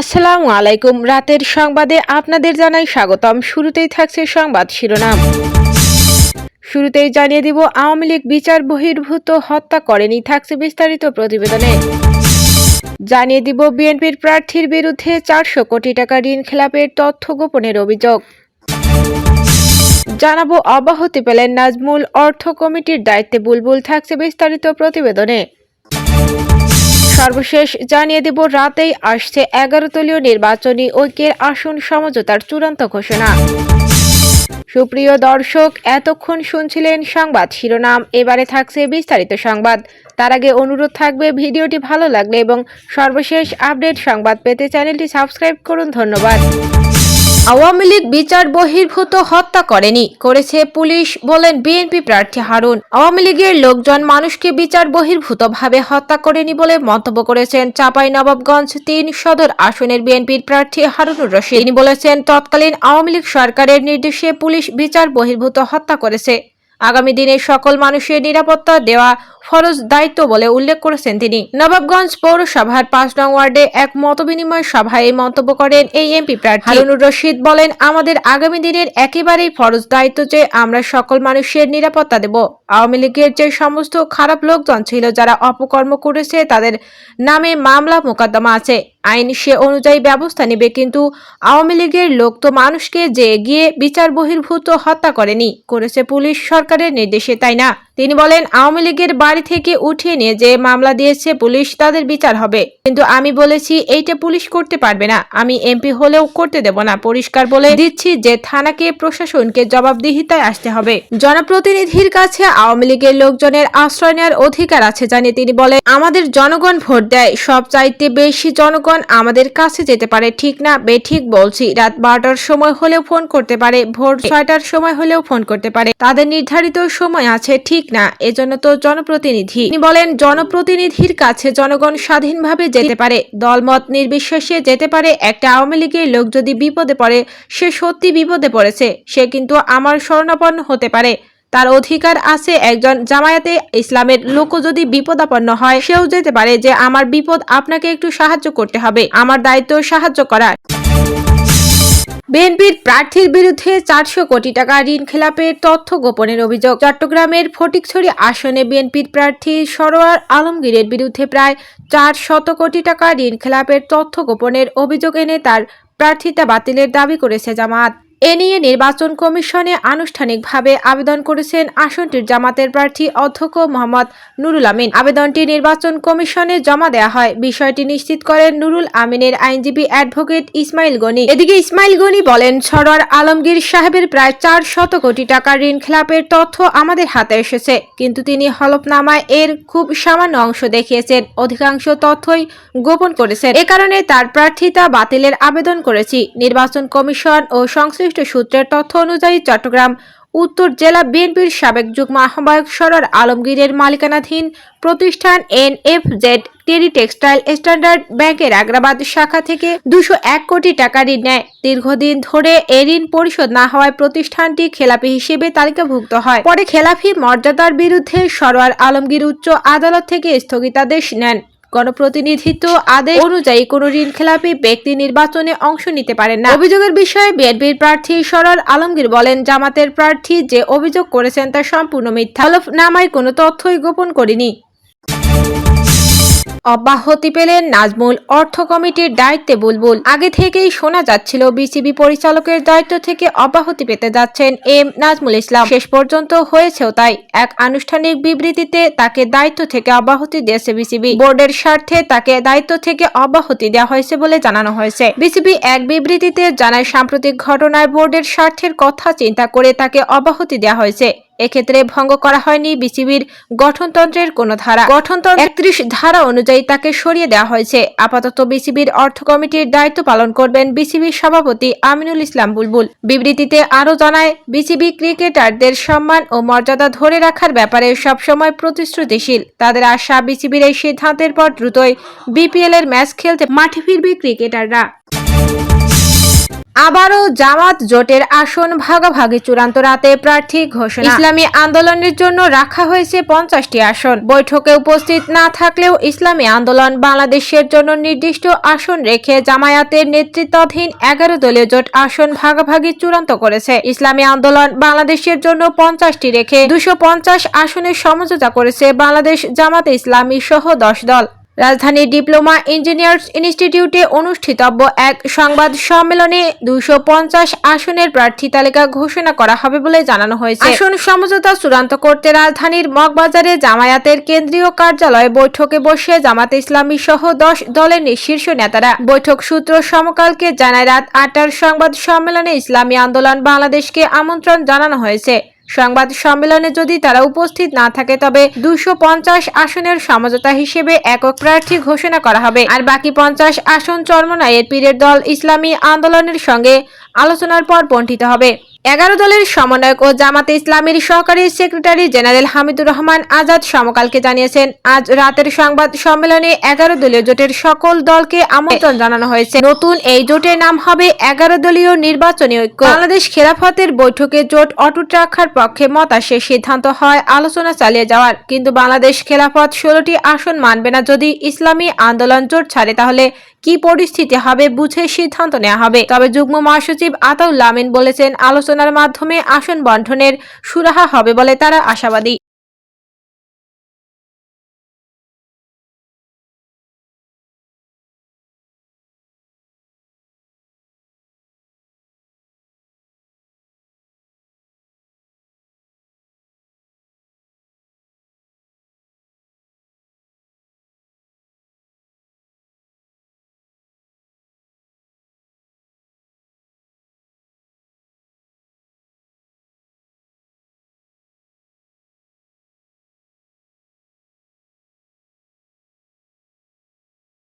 আসসালামু আলাইকুম। রাতের সংবাদে আপনাদের জানাই স্বাগতম। শুরুতেই থাকছে সংবাদ শিরোনাম। শুরুতেই জানিয়ে দিব, আওয়ামী লীগ বিচার বহির্ভূত, হত্যা করেনি, থাকছে বিস্তারিত প্রতিবেদনে। জানিয়ে দিব, বিএনপির প্রার্থীর বিরুদ্ধে চারশো কোটি টাকা ঋণ খেলাপের তথ্য গোপনের অভিযোগ। জানাব, অব্যাহতি পেলেন নাজমুল অর্থ কমিটির দায়িত্বে। বুলবুল, থাকছে বিস্তারিত প্রতিবেদনে। সর্বশেষ জানিয়ে দেব, রাতেই আসছে এগারো দলীয় নির্বাচনী ঐক্যের আসন সমঝোতার চূড়ান্ত ঘোষণা। সুপ্রিয় দর্শক, এতক্ষণ শুনছিলেন সংবাদ শিরোনাম। এবারে থাকছে বিস্তারিত সংবাদ। তার আগে অনুরোধ থাকবে, ভিডিওটি ভালো লাগলে এবং সর্বশেষ আপডেট সংবাদ পেতে চ্যানেলটি সাবস্ক্রাইব করুন। ধন্যবাদ। আওয়ামী লীগ বিচার বহির্ভূত হত্যা করেনি, করেছে পুলিশ, বলেন বিএনপি প্রার্থী হারুন। আওয়ামী লীগের লোকজন মানুষকে বিচার বহির্ভূতভাবে হত্যা করেনি বলে মন্তব্য করেছেন চাপাই নবাবগঞ্জ তিন সদর আসনের বিএনপির প্রার্থী হারুনুর রশিদ। তিনি বলেছেন, তৎকালীন আওয়ামী লীগ সরকারের নির্দেশে পুলিশ বিচার বহির্ভূত হত্যা করেছে। আগামী দিনে সকল মানুষের নিরাপত্তা দেওয়া ফরজ দায়িত্ব বলে উল্লেখ করেছেন তিনি। নবাবগঞ্জ পৌরসভার পাঁচ নং ওয়ার্ডে এক মতবিনিময় সভায় এই মন্তব্য করেন এই এমপি প্রার্থী। হারুনুর রশিদ বলেন, আমাদের আগামী দিনের একেবারেই ফরজ দায়িত্ব যে আমরা সকল মানুষের নিরাপত্তা দেব। আওয়ামী লীগের যে সমস্ত খারাপ লোকজন ছিল যারা অপকর্ম করেছে, তাদের নামে মামলা মোকদ্দমা আছে। আইন সে অনুযায়ী ব্যবস্থা নেবে, কিন্তু আওয়ামী লীগের লোক তো মানুষকে যে গিয়ে বিচার বহির্ভূত হত্যা করেনি, করেছে পুলিশ সরকারের নির্দেশে, তাই না? তিনি বলেন, আওয়ামী লীগের বাড়ি থেকে উঠিয়ে নিয়ে যে মামলা দিয়েছে পুলিশ, তাদের বিচার হবে। কিন্তু আমি বলেছি, এইটা পুলিশ করতে পারবে না। আমি এমপি হলেও করতে দেব না, পরিষ্কার বলে দিচ্ছি যে থানাকে, প্রশাসনকে জবাবদিহিতায় আসতে হবে। জনপ্রতিনিধির কাছে আওয়ামী লীগের লোকজনের আশ্রয় নেওয়ার অধিকার আছে জানিয়ে তিনি বলেন, আমাদের জনগণ ভোট দেয়, সব চাইতে বেশি জনগণ আমাদের কাছে যেতে পারে, ঠিক না? বেঠিক বলছি। রাত বারোটার সময় হলেও ফোন করতে পারে, ভোর ছয়টার সময় হলেও ফোন করতে পারে। তাদের নির্ধারিত সময় আছে, ঠিক না? এজন্য তো জনপ্রতিনিধি। তিনি বলেন, জনপ্রতিনিধির কাছে জনগণ স্বাধীনভাবে যেতে পারে। দলমত নির্বিশেষে যেতে পারে। একটা আওয়ামী লীগের লোক যদি বিপদে পড়ে, সে সত্যি বিপদে পড়েছে। সে কিন্তু আমার শরণাপন্ন হতে পারে। তার অধিকার আছে একজন জামায়াতে ইসলামের লোক যদি বিপদাপন্ন হয়, সেও যেতে পারে যে আমার বিপদ আপনাকে একটু সাহায্য করতে হবে, আমার দায়িত্ব সাহায্য করার। বিএনপির প্রার্থীর বিরুদ্ধে চারশো কোটি টাকা ঋণ খেলাপের তথ্য গোপনের অভিযোগ। চট্টগ্রামের ফটিকছড়ি আসনে বিএনপির প্রার্থী সরোয়ার আলমগীরের বিরুদ্ধে প্রায় চার শত কোটি টাকা ঋণ খেলাপের তথ্য গোপনের অভিযোগ এনে তার প্রার্থিতা বাতিলের দাবি করেছে জামাত। এ নিয়ে নির্বাচন কমিশনে আনুষ্ঠানিকভাবে আবেদন করেছেন আসনটির জামাতের প্রার্থী অধ্যক্ষ মোহাম্মদ নুরুল আমিন। আবেদনটি নির্বাচন কমিশনে জমা দেওয়া হয়। বিষয়টি নিশ্চিত করেন নুরুল আমিনের আইনজীবী অ্যাডভোকেট ইসমাইল গনি। এদিকে ইসমাইল গনি বলেন, সরোয়ার আলমগীর সাহেবের প্রায় চার শত কোটি টাকা ঋণ খেলাপের তথ্য আমাদের হাতে এসেছে, কিন্তু তিনি হলফনামায় এর খুব সামান্য অংশ দেখিয়েছেন। অধিকাংশ তথ্যই গোপন করেছেন। এ কারণে তার প্রার্থিতা বাতিলের আবেদন করেছি। নির্বাচন কমিশন ও সংশ্লিষ্ট সূত্রের তথ্য অনুযায়ী চট্টগ্রাম, উত্তর জেলা বিএনপির সাবেক যুগ্ম আহ্বায়ক সরর আলমগীরের মালিকানাধীন প্রতিষ্ঠান N F Z Terry Textile Standard ব্যাংকের আগ্রাবাদ শাখা থেকে দুশো এক কোটি টাকা ঋণ নেয়। দীর্ঘদিন ধরে এ ঋণ পরিশোধ না হওয়ায় প্রতিষ্ঠানটি খেলাপি হিসেবে তালিকাভুক্ত হয়। পরে খেলাফি মর্যাদার বিরুদ্ধে সরোয়ার আলমগীর উচ্চ আদালত থেকে স্থগিতাদেশ নেন। গণপ্রতিনিধিত্ব আদেশ অনুযায়ী কোন ঋণ খেলাপি ব্যক্তি নির্বাচনে অংশ নিতে পারেন না। অভিযোগের বিষয়ে বিএনপির প্রার্থী সরল আলমগীর বলেন, জামাতের প্রার্থী যে অভিযোগ করেছেন তা সম্পূর্ণ মিথ্যা। হলফনামায় কোনো তথ্যই গোপন করিনি। অব্যাহতি পেলেন নাজমুল অর্থ কমিটির দায়িত্বে বুলবুল। আগে থেকেই শোনা যাচ্ছিল, বিসিবি পরিচালকের দায়িত্ব থেকে অব্যাহতি পেতে যাচ্ছেন এম নাজমুল ইসলাম। শেষ পর্যন্ত হয়েছেও তাই এক আনুষ্ঠানিক বিবৃতিতে তাকে দায়িত্ব থেকে অব্যাহতি দিয়েছে বিসিবি। বোর্ডের স্বার্থে তাকে দায়িত্ব থেকে অব্যাহতি দেওয়া হয়েছে বলে জানানো হয়েছে। বিসিবি এক বিবৃতিতে জানায়, সাম্প্রতিক ঘটনায় বোর্ডের স্বার্থের কথা চিন্তা করে তাকে অব্যাহতি দেওয়া হয়েছে। এক্ষেত্রে ভঙ্গ করা হয়নি বিসিবির গঠনতন্ত্রের কোন ধারা। গঠনতন্ত্র একত্রিশ ধারা অনুযায়ী তাকে সরিয়ে দেওয়া হয়েছে। আপাতত বিসিবির অর্থ কমিটির দায়িত্ব পালন করবেন বিসিবির সভাপতি আমিনুল ইসলাম বুলবুল। বিবৃতিতে আরও জানায়, বিসিবি ক্রিকেটারদের সম্মান ও মর্যাদা ধরে রাখার ব্যাপারে সবসময় প্রতিশ্রুতিশীল। তাদের আশা বিসিবির এই সিদ্ধান্তের পর দ্রুতই বিপিএল এর ম্যাচ খেলতে মাঠে ফিরবে ক্রিকেটাররা। আবারও জামাত জোটের আসন ভাগাভাগি চূড়ান্ত রাতে প্রার্থী ঘোষণা। ইসলামী আন্দোলনের জন্য রাখা হয়েছে পঞ্চাশটি আসন। বৈঠকে উপস্থিত না থাকলেও ইসলামী আন্দোলন বাংলাদেশের জন্য নির্দিষ্ট আসন রেখে জামায়াতের নেতৃত্বাধীন এগারো দলীয় জোট আসন ভাগাভাগি চূড়ান্ত করেছে। ইসলামী আন্দোলন বাংলাদেশের জন্য পঞ্চাশটি রেখে দুশো পঞ্চাশ আসনের সমঝোতা করেছে বাংলাদেশ জামাতে ইসলামী সহ দশ দল। রাজধানীর ডিপ্লোমা ইঞ্জিনিয়ার্স ইনস্টিটিউটে অনুষ্ঠিতব্য এক সংবাদ সম্মেলনে পঞ্চাশ আসনের প্রার্থী তালিকা ঘোষণা করা হবে বলে জানানো হয়েছে। আসন সমঝোতা চূড়ান্ত করতে রাজধানীর মগবাজারে জামায়াতের কেন্দ্রীয় কার্যালয়ে বৈঠকে বসে জামাতে ইসলামী সহ দশ দলের শীর্ষ নেতারা বৈঠক সূত্র সমকালকে জানায় রাত আটটার সংবাদ সম্মেলনে ইসলামী আন্দোলন বাংলাদেশকে আমন্ত্রণ জানানো হয়েছে। সংবাদ সম্মেলনে যদি তারা উপস্থিত না থাকে, তবে দুশো আসনের সমঝোতা হিসেবে একক প্রার্থী ঘোষণা করা হবে। আর বাকি পঞ্চাশ আসন চরমনায়ের পীরের দল ইসলামী আন্দোলনের সঙ্গে আলোচনার পর বন্টিত হবে। এগারো দলের সমন্বয়ক ও জামাতে ইসলামীর সহকারী সেক্রেটারি জেনারেল হামিদুর রহমান আজাদ সমকালকে জানিয়েছেন, আজ রাতের সংবাদ সম্মেলনে এগারো দলীয় জোটের সকল দলকে আমন্ত্রণ জানানো হয়েছে। নতুন এই জোটের নাম হবে এগারো দলীয় নির্বাচনী ঐক্য। বাংলাদেশ খেলাফতের বৈঠকে জোট অটুট রাখার পক্ষে মত আসে সিদ্ধান্ত হয় আলোচনা চালিয়ে যাওয়ার। কিন্তু বাংলাদেশ খেলাফত ষোলোটি আসন মানবে না যদি ইসলামী আন্দোলন জোট ছাড়ে, তাহলে কি পরিস্থিতি হবে বুঝে সিদ্ধান্ত নেওয়া হবে। তবে যুগ্ম মহাসচিব আতাউল্লামিন বলেছেন, আলোচনার মাধ্যমে আসন বন্টনের সুরাহা হবে বলে তারা আশাবাদী।